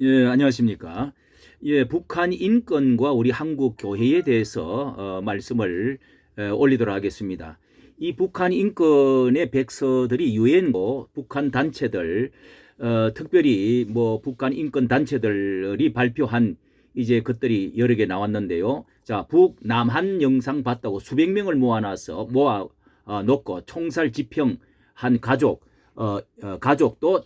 예, 안녕하십니까. 예, 북한 인권과 우리 한국 교회에 대해서 어, 말씀을 에, 올리도록 하겠습니다. 이 북한 인권의 백서들이 유엔고 북한 단체들, 어, 특별히 뭐 북한 인권 단체들이 발표한 이제 것들이 여러 개 나왔는데요. 자, 북남한 영상 봤다고 수백 명을 모아놔서 모아 어, 놓고 총살 집행한 가족, 어, 어, 가족도 어,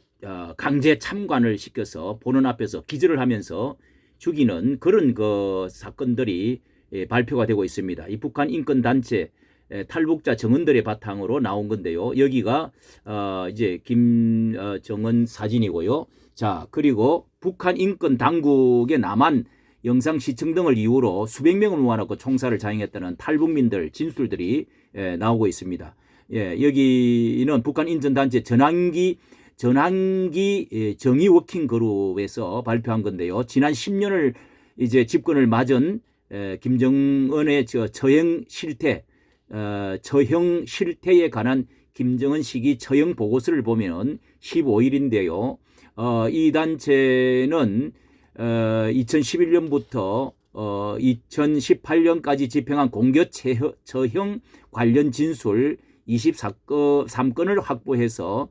강제 참관을 시켜서 보는 앞에서 기절을 하면서 죽이는 그런 그 사건들이 예, 발표가 되고 있습니다. 이 북한 인권 단체 에, 탈북자 정언들의 바탕으로 나온 건데요. 여기가 어, 이제 김정은 사진이고요. 자 그리고 북한 인권 당국의 남한 영상 시청 등을 이유로 수백 명을 모아놓고 총살을 자행했다는 탈북민들 진술들이 예, 나오고 있습니다. 예, 여기는 북한 인권단체 전환기 전환기 예, 정의 워킹 그룹에서 발표한 건데요. 지난 10년을 이제 집권을 맞은 에, 김정은의 저 처형 실태, 어, 처형 실태에 관한 김정은 시기 처형 보고서를 보면은 15일인데요. 어, 이 단체는 어, 2011년부터 어, 2018년까지 집행한 공격 처형 관련 진술 23건을 확보해서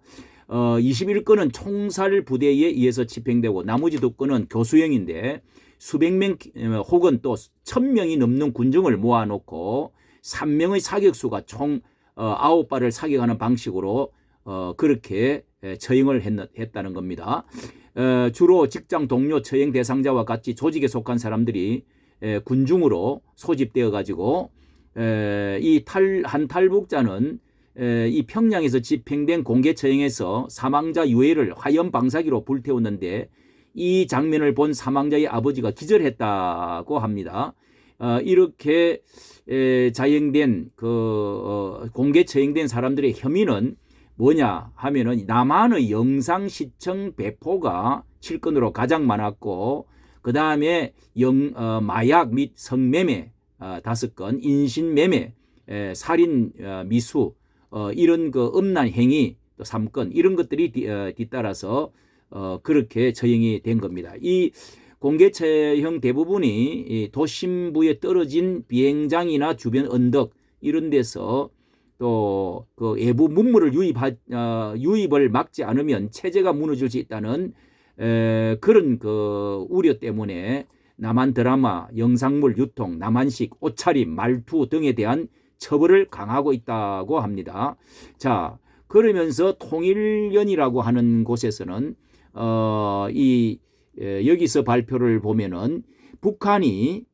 어, 21건은 총살 부대에 의해서 집행되고 나머지 두 건은 교수형인데 수백 명 어, 혹은 또 천 명이 넘는 군정을 모아놓고 3명의 사격수가 총 어, 9발을 사격하는 방식으로 어, 그렇게 에, 처형을 했, 했다는 겁니다. 어, 주로 직장 동료 처형 대상자와 같이 조직에 속한 사람들이 에, 군중으로 소집되어 가지고 이 탈 한 탈북자는 에, 이 평양에서 집행된 공개 처형에서 사망자 유해를 화염 방사기로 불태웠는데 이 장면을 본 사망자의 아버지가 기절했다고 합니다. 어, 이렇게 에, 자행된 그 어, 공개 처형된 사람들의 혐의는 뭐냐 하면은 남한의 영상 시청 배포가 7건으로 가장 많았고 그 다음에 영 어, 마약 및 성매매 어, 다섯 건, 인신매매, 에, 살인 어, 미수 어, 이런 그 음란 행위 또 3건 이런 것들이 뒤, 어, 뒤따라서 어, 그렇게 처형이 된 겁니다. 이 공개 처형 대부분이 이 도심부에 떨어진 비행장이나 주변 언덕 이런 데서 또그 외부 문물을 유입하, 어, 유입을 막지 않으면 체제가 무너질 수 있다는 에, 그런 그 우려 때문에 남한 드라마, 영상물 유통, 남한식 옷차림, 말투 등에 대한 처벌을 강하고 있다고 합니다. 자, 그러면서 통일연이라고 하는 곳에서는 어, 이 에, 여기서 발표를 보면은 북한이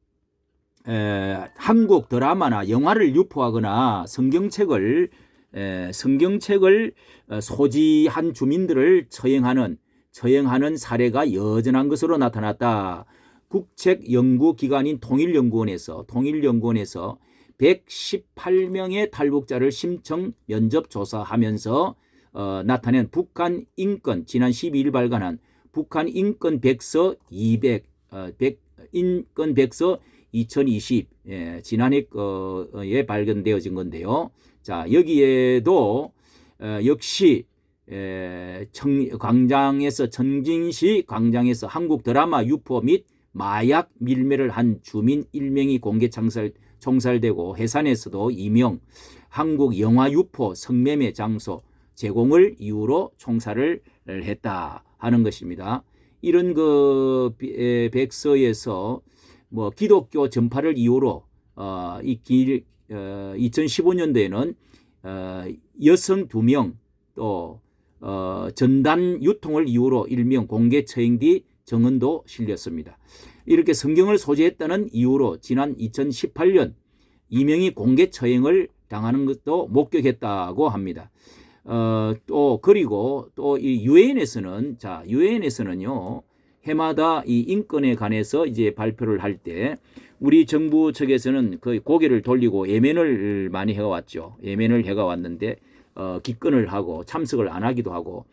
에, 한국 드라마나 영화를 유포하거나 성경책을 에, 성경책을 어, 소지한 주민들을 처형하는 처형하는 사례가 여전한 것으로 나타났다. 국책연구기관인 통일연구원에서 통일연구원에서 118명의 탈북자를 심청 면접 조사하면서 어, 나타낸 북한 인권 지난 12일 발간한 북한 인권 백서 200 어, 100, 인권 백서 2020 예, 지난해 거에 발견되어진 건데요. 자 여기에도 어, 역시 에, 청, 광장에서 청진시 광장에서 한국 드라마 유포 및 마약 밀매를 한 주민 1명이 공개 창살, 총살되고 해산에서도 2명 한국 영화 유포 성매매 장소 제공을 이유로 총살을 했다 하는 것입니다. 이런 그 백서에서 뭐 기독교 전파를 이유로 어, 이 길, 어, 2015년도에는 어, 여성 2명 또 어, 전단 유통을 이유로 일명 공개 처형 뒤 정언도 실렸습니다. 이렇게 성경을 소지했다는 이유로 지난 2018년 이명이 공개 처형을 당하는 것도 목격했다고 합니다. 어, 또 그리고 또 이 유엔에서는 자 유엔에서는요 해마다 이 인권에 관해서 이제 발표를 할 때 우리 정부 측에서는 거의 고개를 돌리고 예면을 많이 해왔죠. 예면을 해가 왔는데 어, 기권을 하고 참석을 안 하기도 하고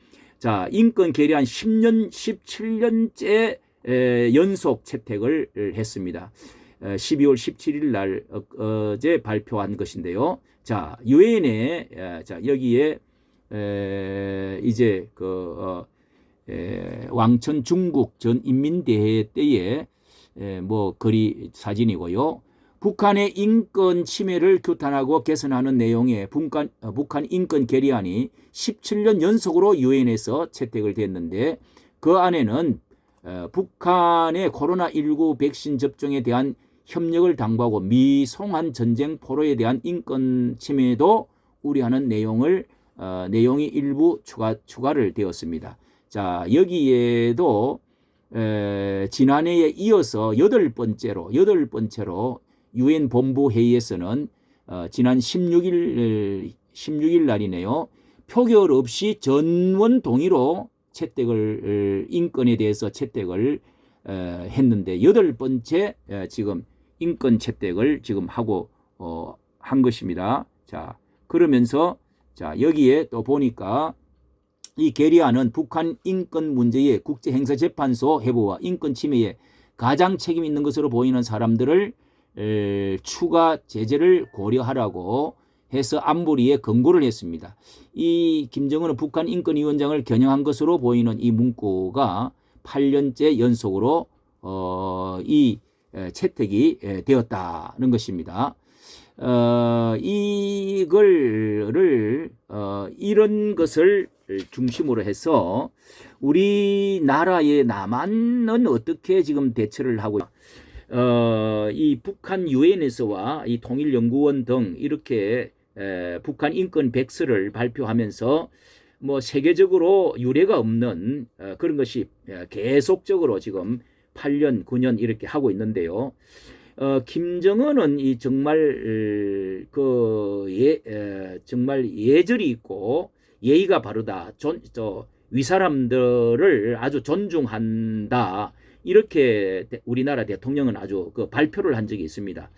자 인권 계리한 10년 17년째 에, 연속 채택을 했습니다. 에, 12월 17일 날 어, 어제 발표한 것인데요. 자 유엔에 자 여기에 에, 이제 그 어, 에, 왕천 중국 전 인민대회 때의 에, 뭐 거리 사진이고요. 북한의 인권 침해를 규탄하고 개선하는 내용의 북한, 어, 북한 인권 결의안이 17년 연속으로 유엔에서 채택을 됐는데 그 안에는 어, 북한의 코로나19 백신 접종에 대한 협력을 당부하고 미송한 전쟁 포로에 대한 인권 침해도 우려하는 내용을 어, 내용이 일부 추가 추가를 되었습니다. 자 여기에도 에, 지난해에 이어서 여덟 번째로 여덟 번째로 유엔 본부 회의에서는 어, 지난 16일 16일 날이네요. 표결 없이 전원 동의로 채택을 어, 인권에 대해서 채택을 어, 했는데 여덟 번째 어, 지금 인권 채택을 지금 하고 어, 한 것입니다. 자 그러면서 자 여기에 또 보니까 이 결의안은 북한 인권 문제의 국제행사재판소 해부와 인권 침해에 가장 책임 있는 것으로 보이는 사람들을 에, 추가 제재를 고려하라고 해서 안보리에 권고를 했습니다. 이 김정은은 북한 인권위원장을 겨냥한 것으로 보이는 이 문구가 8년째 연속으로 어, 이 에, 채택이 에, 되었다는 것입니다. 어, 이걸을 어, 이런 것을 중심으로 해서 우리나라의 남한은 어떻게 지금 대처를 하고 어, 이 북한 유엔에서와 이 통일연구원 등 이렇게 에, 북한 인권 백서를 발표하면서 뭐 세계적으로 유례가 없는 어, 그런 것이 에, 계속적으로 지금 8년, 9년 이렇게 하고 있는데요. 어, 김정은은 이 정말 그 예, 에, 정말 예절이 있고 예의가 바르다. 존, 저, 위사람들을 아주 존중한다. 이렇게 대- 우리나라 대통령은 아주 그 발표를 한 적이 있습니다.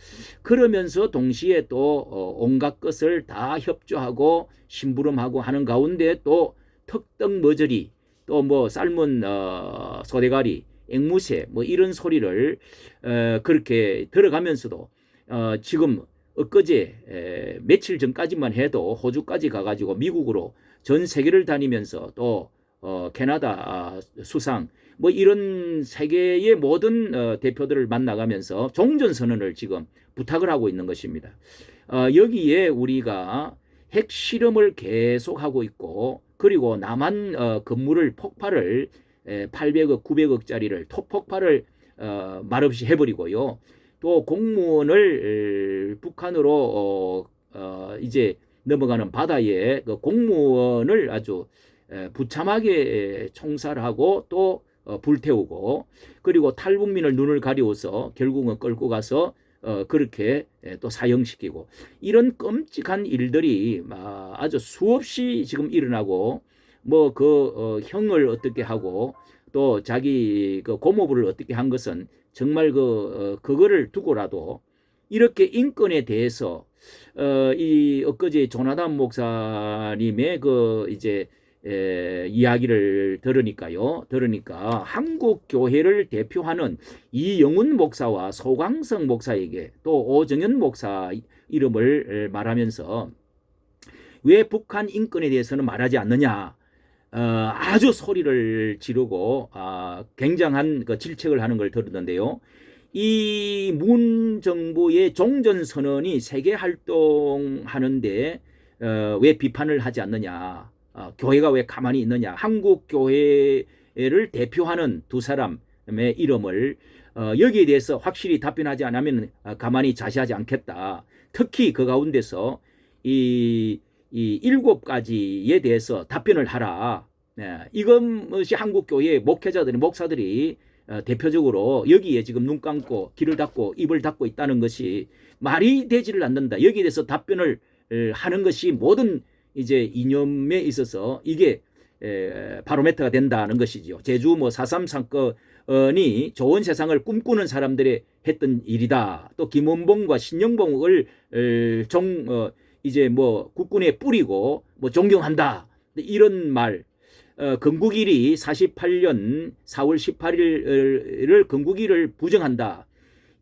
그러면서 동시에 또 어, 온갖 것을 다 협조하고 심부름하고 하는 가운데 또 턱떡 머저리 또 뭐 삶은 어, 소대가리 앵무새 뭐 이런 소리를 어, 그렇게 들어가면서도 어, 지금 엊그제 에, 며칠 전까지만 해도 호주까지 가가지고 미국으로 전 세계를 다니면서 또 어, 캐나다 아, 수상 뭐 이런 세계의 모든 어, 대표들을 만나가면서 종전 선언을 지금 부탁을 하고 있는 것입니다. 어, 여기에 우리가 핵 실험을 계속하고 있고 그리고 남한 어, 건물을 폭발을 에, 800억, 900억짜리를 토폭발을 어, 말없이 해버리고요. 또 공무원을 에, 북한으로 어, 어, 이제 넘어가는 바다에 그 공무원을 아주 에, 부참하게 총살 하고 또 어, 불태우고 그리고 탈북민을 눈을 가리워서 결국은 끌고 가서 어, 그렇게 에, 또 사형시키고 이런 끔찍한 일들이 아, 아주 수없이 지금 일어나고 뭐그 어, 형을 어떻게 하고 또 자기 그 고모부를 어떻게 한 것은 정말 그 어, 그거를 두고라도 이렇게 인권에 대해서 어, 이 엊그제 조나단 목사님의 그 이제 에, 이야기를 들으니까요. 들으니까 한국 교회를 대표하는 이영훈 목사와 소광성 목사에게 또 오정현 목사 이름을 말하면서 왜 북한 인권에 대해서는 말하지 않느냐? 어, 아주 소리를 지르고 아, 굉장한 그 질책을 하는 걸 들었는데요. 이 문 정부의 종전 선언이 세계 활동하는데 어, 왜 비판을 하지 않느냐? 어, 교회가 왜 가만히 있느냐? 한국 교회를 대표하는 두 사람의 이름을 어, 여기에 대해서 확실히 답변하지 않으면 어, 가만히 자시하지 않겠다. 특히 그 가운데서 이, 이 일곱 가지에 대해서 답변을 하라. 네, 이것이 한국 교회 목회자들이 목사들이 어, 대표적으로 여기에 지금 눈 감고 귀를 닫고 입을 닫고 있다는 것이 말이 되지를 않는다. 여기에 대해서 답변을 에, 하는 것이 모든 이제 이념에 있어서 이게 에, 바로메터가 된다는 것이지요. 제주 뭐4.3 사건이 좋은 세상을 꿈꾸는 사람들의 했던 일이다. 또 김원봉과 신영봉을 에, 종 어, 이제 뭐 국군에 뿌리고 뭐 존경한다. 이런 말 어, 건국일이 48년 4월 18일을 건국일을 부정한다.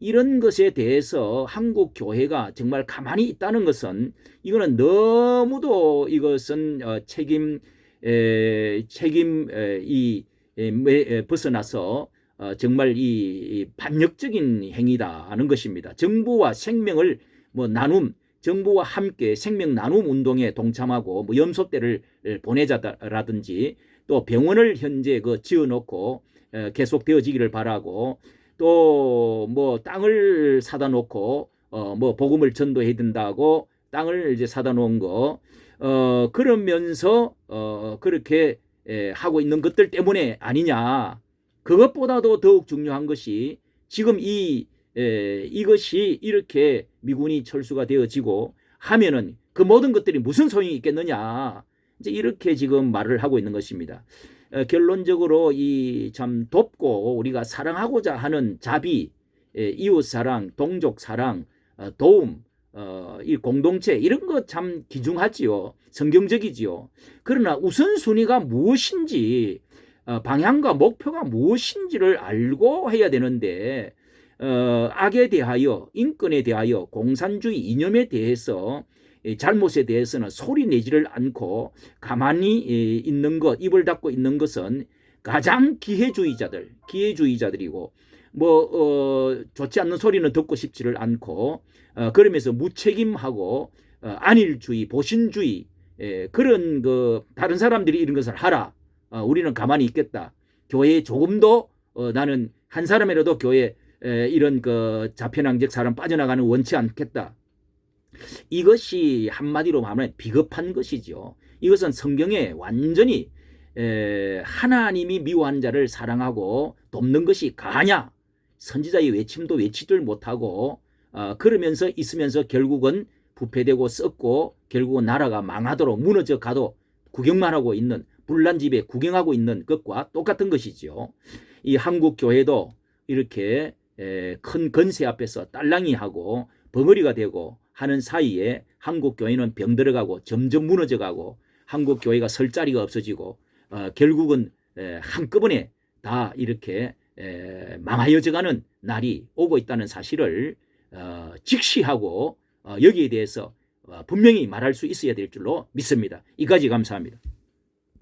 이런 것에 대해서 한국 교회가 정말 가만히 있다는 것은 이거는 너무도 이것은 어, 책임 에, 책임 에, 이 에, 벗어나서 어, 정말 이, 이 반역적인 행위다 하는 것입니다. 정부와 생명을 뭐 나눔, 정부와 함께 생명 나눔 운동에 동참하고 뭐 염소떼를 보내자라든지 또 병원을 현재 그 지어놓고 에, 계속 되어지기를 바라고 또 뭐 땅을 사다 놓고 어 뭐 복음을 전도해야 된다고 땅을 이제 사다 놓은 거 어 그러면서 어 그렇게 에, 하고 있는 것들 때문에 아니냐 그것보다도 더욱 중요한 것이 지금 이 에, 이것이 이렇게 미군이 철수가 되어지고 하면은 그 모든 것들이 무슨 소용이 있겠느냐 이제 이렇게 지금 말을 하고 있는 것입니다. 어, 결론적으로 이 참 돕고 우리가 사랑하고자 하는 자비, 에, 이웃 사랑, 동족 사랑, 어, 도움, 어, 이 공동체 이런 거참 기중하지요. 성경적이지요. 그러나 우선순위가 무엇인지 어, 방향과 목표가 무엇인지를 알고 해야 되는데 어, 악에 대하여 인권에 대하여 공산주의 이념에 대해서 이 잘못에 대해서는 소리 내지를 않고 가만히 이, 있는 것 입을 닫고 있는 것은 가장 기회주의자들 기회주의자들이고 뭐 어, 좋지 않는 소리는 듣고 싶지를 않고 어, 그러면서 무책임하고 어, 안일주의 보신주의 예, 그런 그 다른 사람들이 이런 것을 하라 어, 우리는 가만히 있겠다 교회에 조금도 어, 나는 한 사람이라도 교회 에, 이런 그 자편향적 사람 빠져나가는 원치 않겠다. 이것이 한마디로 말하면 비겁한 것이죠. 이것은 성경에 완전히 에, 하나님이 미워한 자를 사랑하고 돕는 것이 가냐? 선지자의 외침도 외치들 못하고 어, 그러면서 있으면서 결국은 부패되고 썩고 결국은 나라가 망하도록 무너져 가도 구경만 하고 있는 불난 집에 구경하고 있는 것과 똑같은 것이지요. 이 한국 교회도 이렇게 에, 큰 건세 앞에서 딸랑이하고 벙어리가 되고 하는 사이에 한국 교회는 병들어가고 점점 무너져가고 한국 교회가 설 자리가 없어지고 어, 결국은 에, 한꺼번에 다 이렇게 에, 망하여져가는 날이 오고 있다는 사실을 어, 직시하고 어, 여기에 대해서 어, 분명히 말할 수 있어야 될 줄로 믿습니다. 이까지 감사합니다.